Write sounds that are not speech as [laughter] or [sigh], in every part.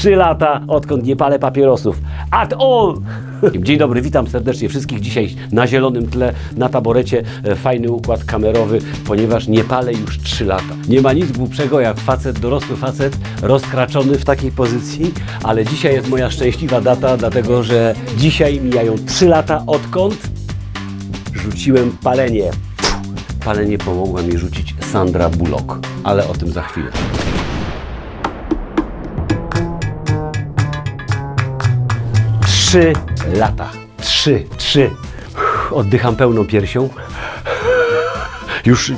3 lata, odkąd nie palę papierosów. At all! Dzień dobry, witam serdecznie wszystkich. Dzisiaj na zielonym tle, na taborecie, e, fajny układ kamerowy, ponieważ nie palę już 3 lata. Nie ma nic głupszego jak facet, dorosły facet, rozkraczony w takiej pozycji, ale dzisiaj jest moja szczęśliwa data, dlatego że dzisiaj mijają 3 lata, odkąd rzuciłem palenie. Palenie pomogła mi rzucić Sandra Bullock, ale o tym za chwilę. Trzy lata. Trzy, trzy. Oddycham pełną piersią. Już,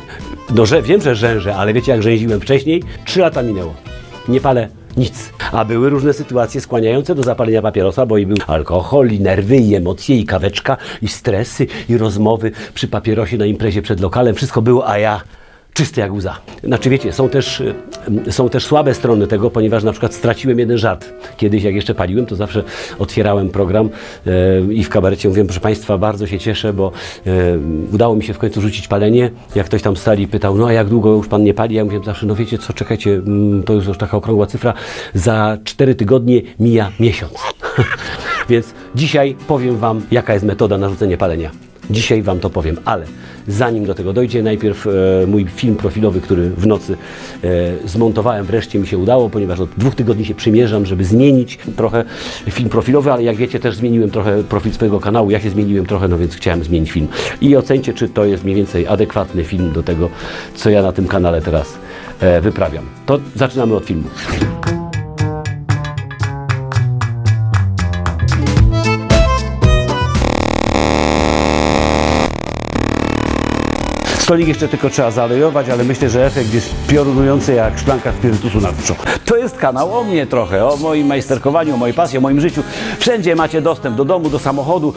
no że, wiem, że rzężę, ale wiecie jak rzęziłem wcześniej? Trzy lata minęło. Nie palę nic. A były różne sytuacje skłaniające do zapalenia papierosa, bo i był alkohol, i nerwy, i emocje, i kaweczka, i stresy, i rozmowy przy papierosie na imprezie przed lokalem. Wszystko było, a ja czysty jak łza. Znaczy wiecie, są też, y, są też słabe strony tego, ponieważ na przykład straciłem jeden żart. Kiedyś jak jeszcze paliłem, to zawsze otwierałem program e, i w kabarecie mówiłem, proszę Państwa, bardzo się cieszę, bo e, udało mi się w końcu rzucić palenie. Jak ktoś tam z sali pytał, no a jak długo już Pan nie pali? Ja mówiłem zawsze, no wiecie co, czekajcie, mm, to już taka okrągła cyfra, za cztery tygodnie mija miesiąc. [laughs] Więc dzisiaj powiem Wam, jaka jest metoda na rzucenie palenia. Dzisiaj Wam to powiem, ale zanim do tego dojdzie, najpierw e, mój film profilowy, który w nocy e, zmontowałem, wreszcie mi się udało, ponieważ od dwóch tygodni się przymierzam, żeby zmienić trochę film profilowy, ale jak wiecie, też zmieniłem trochę profil swojego kanału, ja się zmieniłem trochę, no więc chciałem zmienić film. I ocencie, czy to jest mniej więcej adekwatny film do tego, co ja na tym kanale teraz e, wyprawiam. To zaczynamy od filmu. Stolik jeszcze tylko trzeba zalejować, ale myślę, że efekt jest piorunujący jak szklanka spirytusu na wczok. To jest kanał o mnie trochę, o moim majsterkowaniu, o mojej pasji, o moim życiu. Wszędzie macie dostęp do domu, do samochodu.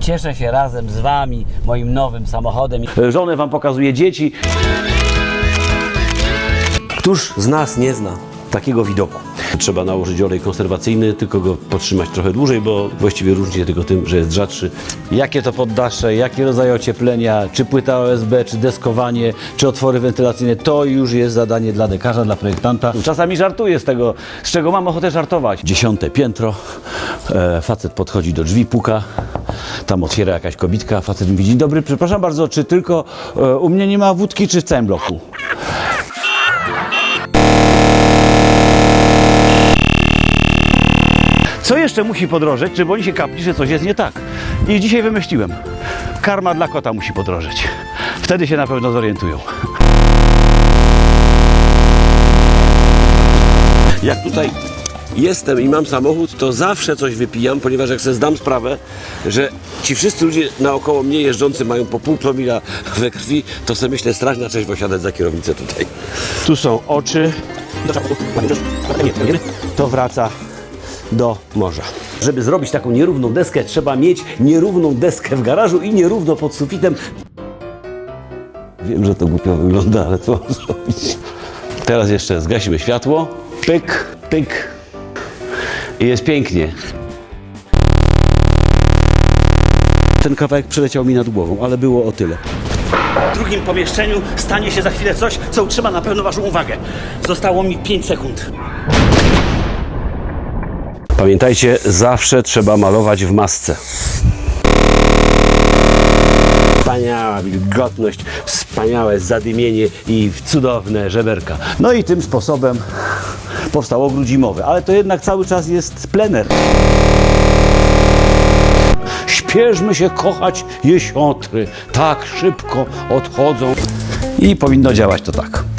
Cieszę się razem z Wami, moim nowym samochodem. Żonę Wam pokazuję, dzieci. Któż z nas nie zna takiego widoku? Trzeba nałożyć olej konserwacyjny, tylko go podtrzymać trochę dłużej, bo właściwie różni się tylko tym, że jest rzadszy. Jakie to poddasze, jakie rodzaje ocieplenia, czy płyta OSB, czy deskowanie, czy otwory wentylacyjne, to już jest zadanie dla dekarza, dla projektanta. Czasami żartuję z tego, z czego mam ochotę żartować. Dziesiąte piętro, e, facet podchodzi do drzwi, puka, tam otwiera jakaś kobitka, facet mówi, dzień dobry, przepraszam bardzo, czy tylko e, u mnie nie ma wódki, czy w całym bloku? Co jeszcze musi podrożeć, żeby oni się kapli, że coś jest nie tak? I dzisiaj wymyśliłem. Karma dla kota musi podrożeć. Wtedy się na pewno zorientują. Jak tutaj jestem i mam samochód, to zawsze coś wypijam, ponieważ jak sobie zdam sprawę, że ci wszyscy ludzie naokoło mnie jeżdżący mają po pół promila we krwi, to sobie myślę, straszna cześć posiadać za kierownicę tutaj. Tu są oczy. To wraca do morza. Żeby zrobić taką nierówną deskę, trzeba mieć nierówną deskę w garażu i nierówno pod sufitem. Wiem, że to głupio wygląda, ale co mam zrobić? Teraz jeszcze zgasimy światło. Pyk, pyk. I jest pięknie. Ten kawałek przeleciał mi nad głową, ale było o tyle. W drugim pomieszczeniu stanie się za chwilę coś, co utrzyma na pewno Waszą uwagę. Zostało mi 5 sekund. Pamiętajcie, zawsze trzeba malować w masce. Wspaniała wilgotność, wspaniałe zadymienie i cudowne żeberka. No i tym sposobem powstał ogród zimowy, ale to jednak cały czas jest plener. Śpieszmy się kochać jesiotry, tak szybko odchodzą. I powinno działać to tak.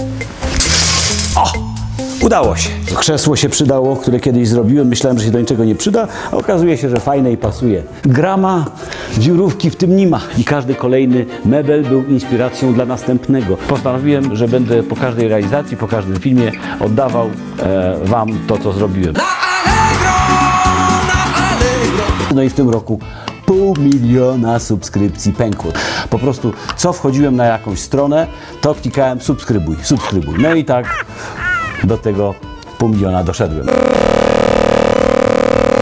Udało się. Krzesło się przydało, które kiedyś zrobiłem. Myślałem, że się do niczego nie przyda, a okazuje się, że fajne i pasuje. Grama, dziurówki w tym nie ma. I każdy kolejny mebel był inspiracją dla następnego. Postanowiłem, że będę po każdej realizacji, po każdym filmie oddawał e, Wam to, co zrobiłem. No i w tym roku pół miliona subskrypcji pękło. Po prostu co wchodziłem na jakąś stronę, to klikałem subskrybuj, subskrybuj. No i tak do tego pół miliona doszedłem.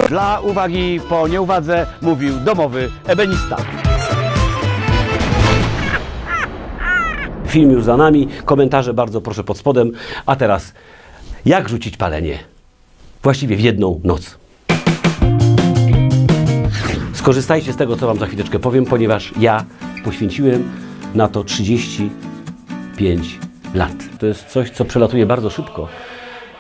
Dla uwagi po nieuwadze mówił domowy ebenista. Film już za nami, komentarze bardzo proszę pod spodem. A teraz, jak rzucić palenie Właściwie w jedną noc. Skorzystajcie z tego, co Wam za chwileczkę powiem, ponieważ ja poświęciłem na to 35 lat. To jest coś, co przelatuje bardzo szybko,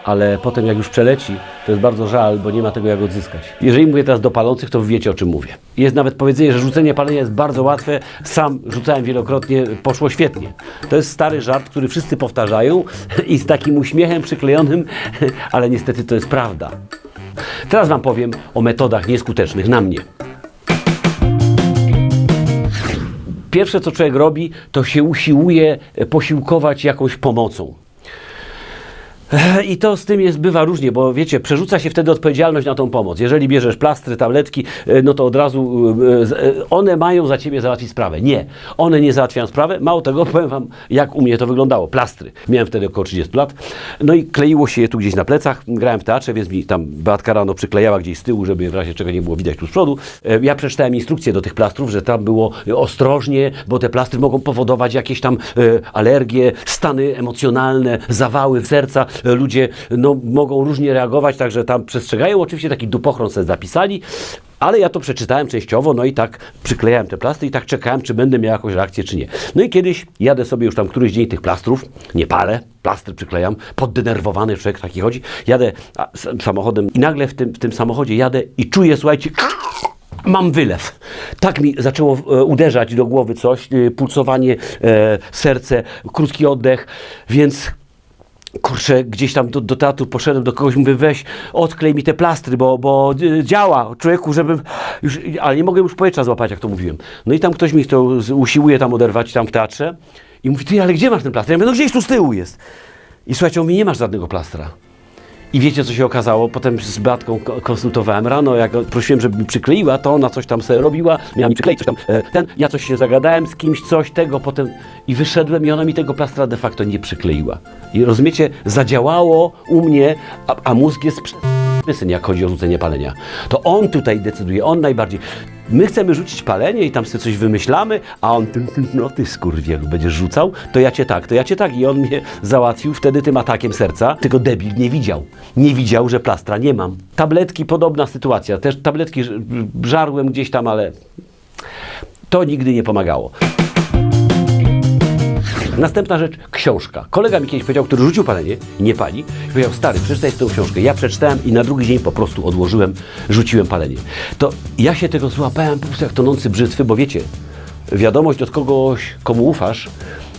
ale potem jak już przeleci, to jest bardzo żal, bo nie ma tego jak odzyskać. Jeżeli mówię teraz do palących, to wiecie o czym mówię. Jest nawet powiedzenie, że rzucenie palenia jest bardzo łatwe. Sam rzucałem wielokrotnie, poszło świetnie. To jest stary żart, który wszyscy powtarzają [laughs] i z takim uśmiechem przyklejonym, [laughs] ale niestety to jest prawda. Teraz Wam powiem o metodach nieskutecznych na mnie. Pierwsze, co człowiek robi, to się usiłuje e, posiłkować jakąś pomocą. I to z tym jest, bywa różnie, bo wiecie, przerzuca się wtedy odpowiedzialność na tą pomoc. Jeżeli bierzesz plastry, tabletki, e, no to od razu e, e, one mają za ciebie załatwić sprawę. Nie, one nie załatwiają sprawy. Mało tego, [laughs] powiem wam, jak u mnie to wyglądało. Plastry. Miałem wtedy około 30 lat. No i kleiło się je tu gdzieś na plecach. Grałem w teatrze, więc mi tam Beatka rano przyklejała gdzieś z tyłu, żeby w razie czego nie było widać tu z przodu. Ja przeczytałem instrukcję do tych plastrów, że tam było ostrożnie, bo te plastry mogą powodować jakieś tam alergie, stany emocjonalne, zawały w serca. Ludzie no, mogą różnie reagować, także tam przestrzegają. Oczywiście taki dupochron sobie zapisali, ale ja to przeczytałem częściowo, no i tak przyklejałem te plastry i tak czekałem, czy będę miał jakąś reakcję, czy nie. No i kiedyś jadę sobie już tam któryś dzień tych plastrów, nie palę, plastry przyklejam, poddenerwowany człowiek taki chodzi, jadę samochodem i nagle w tym, w tym samochodzie jadę i czuję, słuchajcie, Mam wylew. Tak mi zaczęło e, uderzać do głowy coś, e, pulsowanie, e, serce, krótki oddech, więc kurczę, gdzieś tam do, do teatru poszedłem, do kogoś mówię, weź, odklej mi te plastry, bo, bo e, działa, człowieku, żebym już, ale nie mogłem już powietrza złapać, jak to mówiłem. No i tam ktoś mi to usiłuje tam oderwać tam w teatrze i mówi, ty, ale gdzie masz ten plaster? Ja mówię, no gdzieś tu z tyłu jest. I słuchajcie, on mówi, nie masz żadnego plastra. I wiecie, co się okazało? Potem z Beatką ko- konsultowałem rano, jak prosiłem, żeby mi przykleiła, to ona coś tam sobie robiła, miała mi przykleić coś tam, e, ten, ja coś się zagadałem z kimś, coś tego, potem i wyszedłem i ona mi tego plastra de facto nie przykleiła. I rozumiecie, zadziałało u mnie, a, a mózg jest syn, jak chodzi o rzucenie palenia. To on tutaj decyduje, on najbardziej. My chcemy rzucić palenie i tam sobie coś wymyślamy, a on, no ty skurwielu, będziesz rzucał, to ja cię tak, to ja cię tak. I on mnie załatwił wtedy tym atakiem serca, tylko debil nie widział. Nie widział, że plastra nie mam. Tabletki, podobna sytuacja. Też tabletki żarłem gdzieś tam, ale to nigdy nie pomagało. Następna rzecz, książka. Kolega mi kiedyś powiedział, który rzucił palenie nie pali, powiedział, stary, przeczytaj tę książkę. Ja przeczytałem i na drugi dzień po prostu odłożyłem, rzuciłem palenie. To ja się tego złapałem po prostu jak tonący brzytwy, bo wiecie, wiadomość od kogoś, komu ufasz,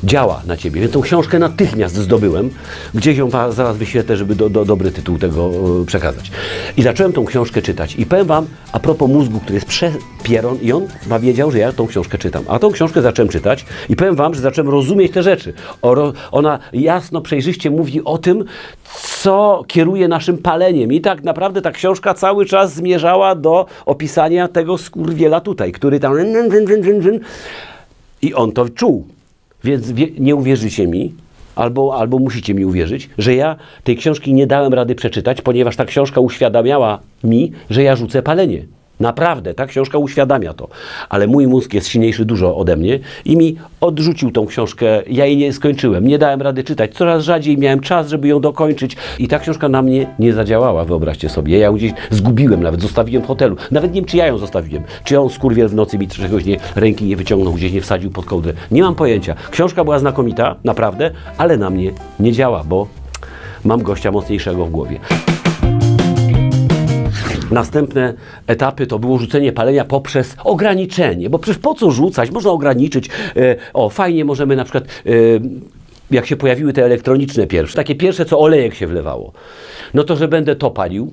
działa na ciebie. Więc tą książkę natychmiast zdobyłem. Gdzieś ją zaraz wyświetlę, żeby do, do, dobry tytuł tego e, przekazać. I zacząłem tą książkę czytać. I powiem wam, a propos mózgu, który jest przepieron i on wiedział, że ja tą książkę czytam. A tą książkę zacząłem czytać i powiem wam, że zacząłem rozumieć te rzeczy. O, ona jasno, przejrzyście mówi o tym, co kieruje naszym paleniem. I tak naprawdę ta książka cały czas zmierzała do opisania tego skurwiela tutaj, który tam... I on to czuł. Więc wie, nie uwierzycie mi, albo, albo musicie mi uwierzyć, że ja tej książki nie dałem rady przeczytać, ponieważ ta książka uświadamiała mi, że ja rzucę palenie. Naprawdę, ta książka uświadamia to. Ale mój mózg jest silniejszy dużo ode mnie i mi odrzucił tą książkę. Ja jej nie skończyłem. Nie dałem rady czytać. Coraz rzadziej miałem czas, żeby ją dokończyć. I ta książka na mnie nie zadziałała, wyobraźcie sobie. Ja ją gdzieś zgubiłem nawet, zostawiłem w hotelu. Nawet nie wiem, czy ja ją zostawiłem. Czy on skurwiel w nocy mi czegoś nie, ręki nie wyciągnął, gdzieś nie wsadził pod kołdrę. Nie mam pojęcia. Książka była znakomita, naprawdę, ale na mnie nie działa, bo mam gościa mocniejszego w głowie. Następne etapy to było rzucenie palenia poprzez ograniczenie, bo przecież po co rzucać? Można ograniczyć. E, o, fajnie możemy na przykład, e, jak się pojawiły te elektroniczne pierwsze, takie pierwsze, co olejek się wlewało, no to, że będę to palił.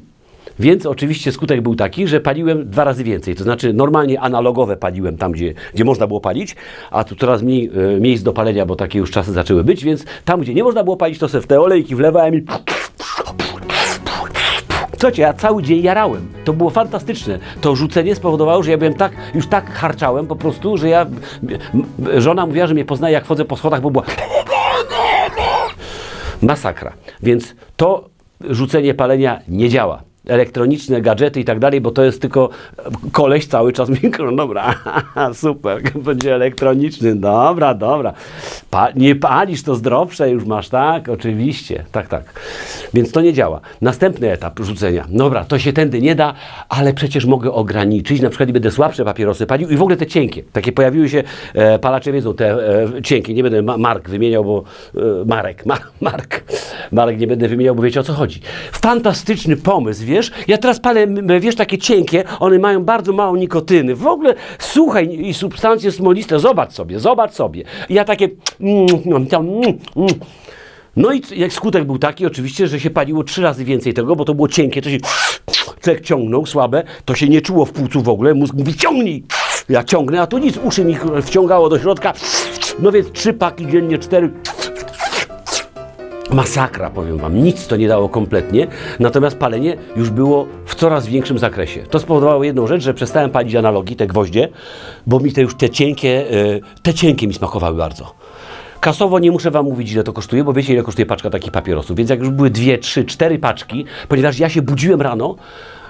Więc oczywiście skutek był taki, że paliłem dwa razy więcej. To znaczy normalnie analogowe paliłem tam, gdzie, gdzie można było palić, a tu coraz mniej e, miejsc do palenia, bo takie już czasy zaczęły być, więc tam, gdzie nie można było palić, to sobie w te olejki wlewałem i Słuchajcie, ja cały dzień jarałem. To było fantastyczne. To rzucenie spowodowało, że ja byłem tak, już tak harczałem po prostu, że ja... Żona mówiła, że mnie poznaje, jak chodzę po schodach, bo była... [laughs] Masakra. Więc to rzucenie palenia nie działa. Elektroniczne gadżety i tak dalej, bo to jest tylko koleś cały czas [laughs] mikro. Dobra, [laughs] super, [laughs] będzie elektroniczny. Dobra, dobra. Pa, nie palisz, to zdrowsze już masz, tak? Oczywiście, tak, tak. Więc to nie działa. Następny etap rzucenia. Dobra, to się tędy nie da, ale przecież mogę ograniczyć. Na przykład będę słabsze papierosy palił i w ogóle te cienkie. Takie pojawiły się, e, palacze wiedzą, te e, cienkie. Nie będę ma, mark wymieniał, bo e, Marek, ma, Mark. Marek nie będę wymieniał, bo wiecie o co chodzi. Fantastyczny pomysł, wiesz? Ja teraz palę, wiesz, takie cienkie, one mają bardzo mało nikotyny. W ogóle, słuchaj, i substancje smoliste, zobacz sobie, zobacz sobie. Ja takie... Mm, mm, mm. No i jak skutek był taki oczywiście, że się paliło trzy razy więcej tego, bo to było cienkie, to się człowiek ciągnął, słabe, to się nie czuło w płucu w ogóle, mózg mówi ciągnij! Ja ciągnę, a tu nic, uszy mi wciągało do środka, no więc trzy paki dziennie, cztery, Masakra, powiem wam. Nic to nie dało kompletnie, natomiast palenie już było w coraz większym zakresie. To spowodowało jedną rzecz, że przestałem palić analogi, te gwoździe, bo mi te już te cienkie, e, te cienkie mi smakowały bardzo. Kasowo nie muszę wam mówić, ile to kosztuje, bo wiecie, ile kosztuje paczka takich papierosów. Więc jak już były dwie, trzy, cztery paczki, ponieważ ja się budziłem rano,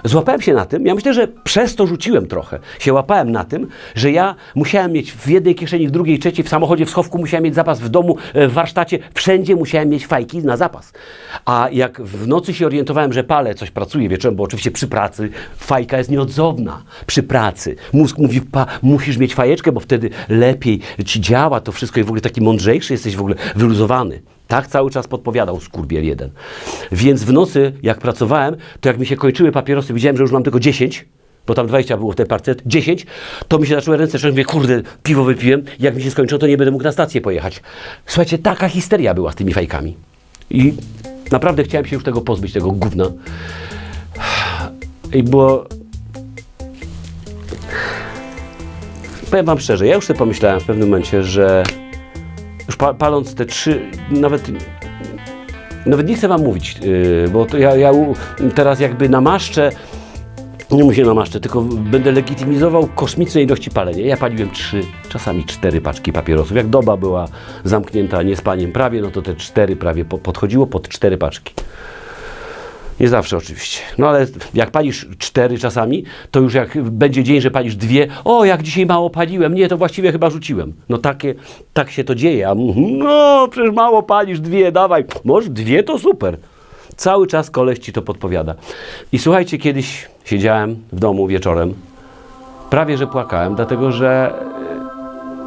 złapałem się na tym, ja myślę, że przez to rzuciłem trochę, się łapałem na tym, że ja musiałem mieć w jednej kieszeni, w drugiej, trzeciej, w samochodzie, w schowku musiałem mieć zapas, w domu, e, w warsztacie, wszędzie musiałem mieć fajki na zapas. A jak w nocy się orientowałem, że palę, coś pracuję wieczorem, bo oczywiście przy pracy fajka jest nieodzowna. Przy pracy. Mózg mówi, pa, musisz mieć fajeczkę, bo wtedy lepiej ci działa to wszystko i w ogóle taki mądrzejszy jesteś w ogóle wyluzowany. Tak cały czas podpowiadał skurbiel jeden. Więc w nocy, jak pracowałem, to jak mi się kończyły papierosy, widziałem, że już mam tylko 10, bo tam 20 było w tej parce, 10, to mi się zaczęły ręce trzęść, mówię, kurde, piwo wypiłem, jak mi się skończyło, to nie będę mógł na stację pojechać. Słuchajcie, taka histeria była z tymi fajkami. I naprawdę chciałem się już tego pozbyć, tego gówna. I było... Powiem wam szczerze, ja już sobie pomyślałem w pewnym momencie, że już pa, paląc te trzy, nawet nawet nie chcę wam mówić, yy, bo ja, ja teraz jakby namaszczę, nie mu się namaszczę, tylko będę legitymizował kosmiczne ilości palenia. Ja paliłem trzy, czasami cztery paczki papierosów. Jak doba była zamknięta niespaniem prawie, no to te cztery prawie po, podchodziło pod cztery paczki. Nie zawsze oczywiście. No ale jak palisz cztery czasami, to już jak będzie dzień, że palisz dwie, o jak dzisiaj mało paliłem, nie, to właściwie chyba rzuciłem. No takie, tak się to dzieje. A no przecież mało palisz, dwie, dawaj. Może dwie to super. Cały czas koleś ci to podpowiada. I słuchajcie, kiedyś siedziałem w domu wieczorem, prawie że płakałem, dlatego że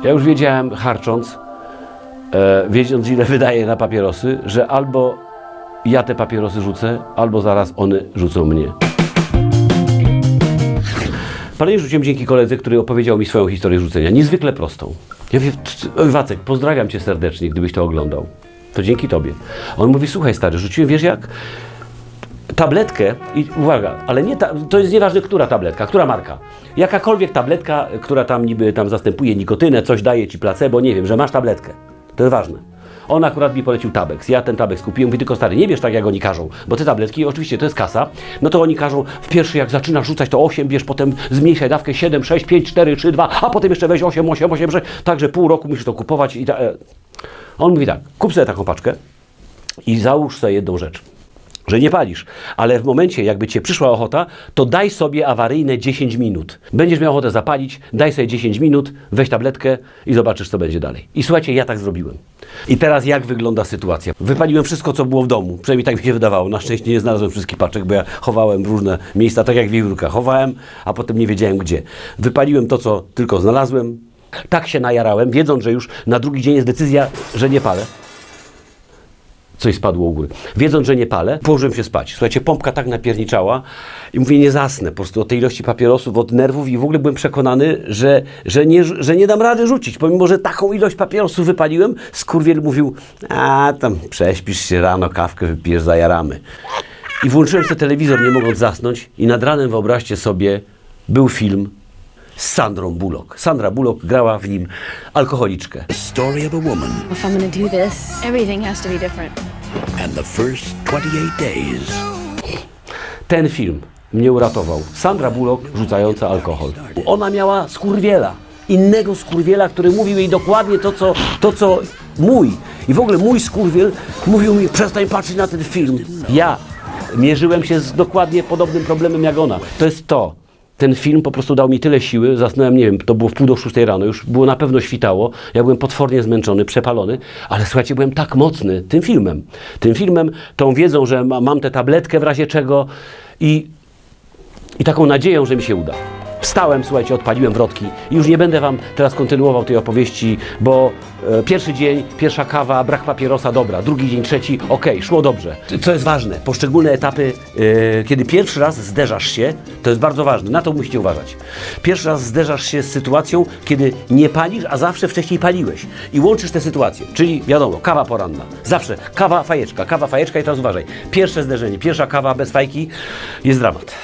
e, ja już wiedziałem, harcząc, e, wiedząc ile wydaję na papierosy, że albo ja te papierosy rzucę, albo zaraz one rzucą mnie. Palenie rzuciłem dzięki koledze, który opowiedział mi swoją historię rzucenia. Niezwykle prostą. Ja mówię, "T- oj, Wacek, pozdrawiam cię serdecznie, gdybyś to oglądał. To dzięki tobie. On mówi, słuchaj stary, rzuciłem, wiesz jak? tabletkę i uwaga, ale nie ta, to jest nieważne, która tabletka, która marka. Jakakolwiek tabletka, która tam niby tam zastępuje nikotynę, coś daje ci placebo, nie wiem, że masz tabletkę. To jest ważne. On akurat mi polecił Tabex. Ja ten Tabex kupiłem, mówię tylko stary, nie bierz tak jak oni każą, bo te tabletki, oczywiście to jest kasa, no to oni każą w pierwszy jak zaczynasz rzucać to 8, bierz, potem zmniejszaj dawkę 7, 6, 5, 4, 3, 2, a potem jeszcze weź 8, 8, 8, 6, także pół roku musisz to kupować i ta, e. On mówi tak, kup sobie taką paczkę i załóż sobie jedną rzecz że nie palisz, ale w momencie, jakby cię przyszła ochota, to daj sobie awaryjne 10 minut. Będziesz miał ochotę zapalić, daj sobie 10 minut, weź tabletkę i zobaczysz, co będzie dalej. I słuchajcie, ja tak zrobiłem. I teraz jak wygląda sytuacja? Wypaliłem wszystko, co było w domu, przynajmniej tak mi się wydawało. Na szczęście nie znalazłem wszystkich paczek, bo ja chowałem w różne miejsca, tak jak wiewiórka. Chowałem, a potem nie wiedziałem gdzie. Wypaliłem to, co tylko znalazłem. Tak się najarałem, wiedząc, że już na drugi dzień jest decyzja, że nie palę coś spadło u góry. Wiedząc, że nie palę, położyłem się spać. Słuchajcie, pompka tak napierniczała i mówię, nie zasnę po prostu od tej ilości papierosów, od nerwów i w ogóle byłem przekonany, że, że, nie, że nie dam rady rzucić. Pomimo, że taką ilość papierosów wypaliłem, skurwiel mówił, a tam prześpisz się rano, kawkę wypijesz, zajaramy. I włączyłem sobie telewizor, nie mogąc zasnąć i nad ranem, wyobraźcie sobie, był film z Sandrą Bullock. Sandra Bullock grała w nim alkoholiczkę. The story of a woman If I'm gonna do this, everything has to be different. and the first 28 days Ten film mnie uratował. Sandra Bullock rzucająca alkohol. Ona miała skurwiela. Innego skurwiela, który mówił jej dokładnie to, co, to, co mój. I w ogóle mój skurwiel mówił mi, przestań patrzeć na ten film. Ja Mierzyłem się z dokładnie podobnym problemem jak ona. To jest to. Ten film po prostu dał mi tyle siły, zasnąłem, nie wiem, to było w pół do szóstej rano, już było na pewno świtało, ja byłem potwornie zmęczony, przepalony, ale słuchajcie, byłem tak mocny tym filmem, tym filmem, tą wiedzą, że ma, mam tę tabletkę w razie czego i i taką nadzieją, że mi się uda. Wstałem, słuchajcie, odpaliłem wrotki. I już nie będę Wam teraz kontynuował tej opowieści, bo e, pierwszy dzień, pierwsza kawa, brak papierosa, dobra, drugi dzień, trzeci, okej, szło dobrze. Co jest ważne, poszczególne etapy, e, kiedy pierwszy raz zderzasz się, to jest bardzo ważne, na to musicie uważać. Pierwszy raz zderzasz się z sytuacją, kiedy nie palisz, a zawsze wcześniej paliłeś. I łączysz te sytuacje, czyli wiadomo, kawa poranna, zawsze kawa, fajeczka, kawa, fajeczka i teraz uważaj, pierwsze zderzenie, pierwsza kawa bez fajki jest dramat.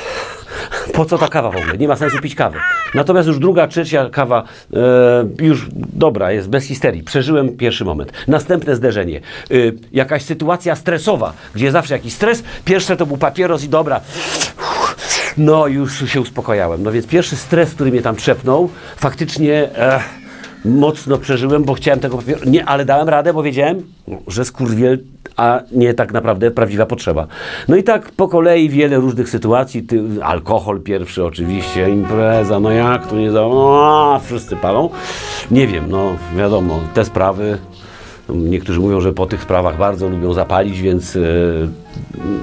Po co ta kawa w ogóle? Nie ma sensu pić kawy. Natomiast już druga, trzecia kawa e, już dobra, jest bez histerii. Przeżyłem pierwszy moment. Następne zderzenie. E, jakaś sytuacja stresowa, gdzie zawsze jakiś stres. Pierwsze to był papieros i dobra. No już się uspokajałem. No więc pierwszy stres, który mnie tam trzepnął, faktycznie e, mocno przeżyłem, bo chciałem tego papieru. Nie, ale dałem radę, bo wiedziałem, że skurwiel, a nie tak naprawdę prawdziwa potrzeba. No i tak po kolei wiele różnych sytuacji. Ty, alkohol pierwszy oczywiście, impreza, no jak tu nie za... O, wszyscy palą. Nie wiem, no wiadomo, te sprawy. Niektórzy mówią, że po tych sprawach bardzo lubią zapalić, więc e,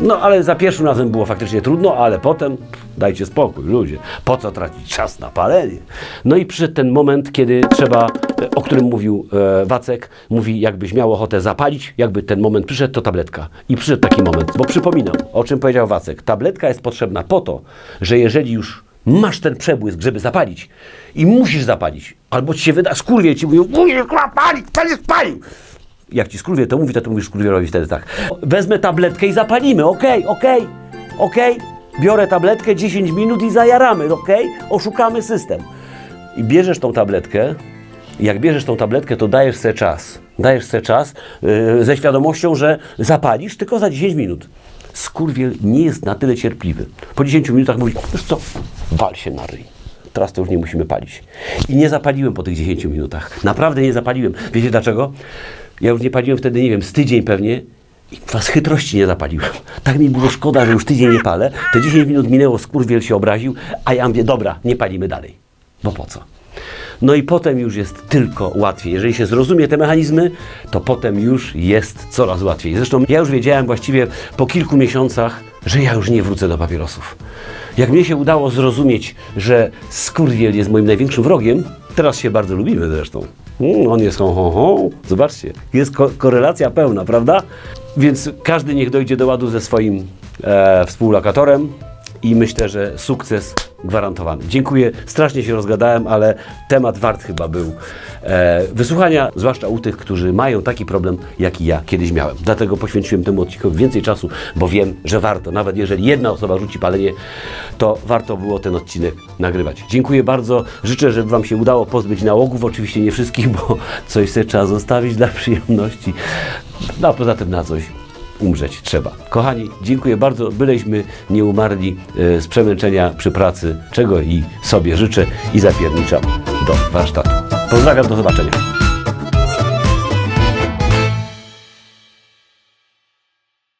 no ale za pierwszym razem było faktycznie trudno, ale potem dajcie spokój, ludzie. Po co tracić czas na palenie? No i przyszedł ten moment, kiedy trzeba, e, o którym mówił e, Wacek, mówi jakbyś miał ochotę zapalić, jakby ten moment przyszedł, to tabletka. I przyszedł taki moment, bo przypominam, o czym powiedział Wacek. Tabletka jest potrzebna po to, że jeżeli już masz ten przebłysk, żeby zapalić i musisz zapalić, albo ci się wyda, skurwie ci mówią, musisz kurwa, palić, będziesz palił jak ci skurwie to mówi, to ty mówisz skurwierowi wtedy tak. Wezmę tabletkę i zapalimy, okej, okej, okej. Biorę tabletkę, 10 minut i zajaramy, okej? Oszukamy system. I bierzesz tą tabletkę, jak bierzesz tą tabletkę, to dajesz sobie czas. Dajesz sobie czas yy, ze świadomością, że zapalisz tylko za 10 minut. Skurwiel nie jest na tyle cierpliwy. Po 10 minutach mówi, wiesz co, wal się na ryj. Teraz to już nie musimy palić. I nie zapaliłem po tych 10 minutach. Naprawdę nie zapaliłem. Wiecie dlaczego? Ja już nie paliłem wtedy, nie wiem, z tydzień pewnie. I was chytrości nie zapaliłem. [laughs] Tak mi było szkoda, że już tydzień nie palę. Te 10 minut minęło, skurwiel się obraził, a ja mówię, dobra, nie palimy dalej. Bo po co? No i potem już jest tylko łatwiej. Jeżeli się zrozumie te mechanizmy, to potem już jest coraz łatwiej. Zresztą ja już wiedziałem właściwie po kilku miesiącach, że ja już nie wrócę do papierosów. Jak mnie się udało zrozumieć, że skurwiel jest moim największym wrogiem, teraz się bardzo lubimy zresztą. Mm, on jest ho, ho, ho. Zobaczcie, jest ko- korelacja pełna, prawda? Więc każdy niech dojdzie do ładu ze swoim e, współlokatorem i myślę, że sukces gwarantowany. Dziękuję, strasznie się rozgadałem, ale temat wart chyba był e, wysłuchania, zwłaszcza u tych, którzy mają taki problem, jaki ja kiedyś miałem. Dlatego poświęciłem temu odcinkowi więcej czasu, bo wiem, że warto. Nawet jeżeli jedna osoba rzuci palenie, to warto było ten odcinek nagrywać. Dziękuję bardzo. Życzę, żeby Wam się udało pozbyć nałogów. Oczywiście nie wszystkich, bo coś sobie trzeba zostawić dla przyjemności. No a poza tym na coś umrzeć trzeba. Kochani, dziękuję bardzo, byleśmy nie umarli e, z przemęczenia przy pracy, czego i sobie życzę i zapierniczam do warsztatu. Pozdrawiam, do zobaczenia.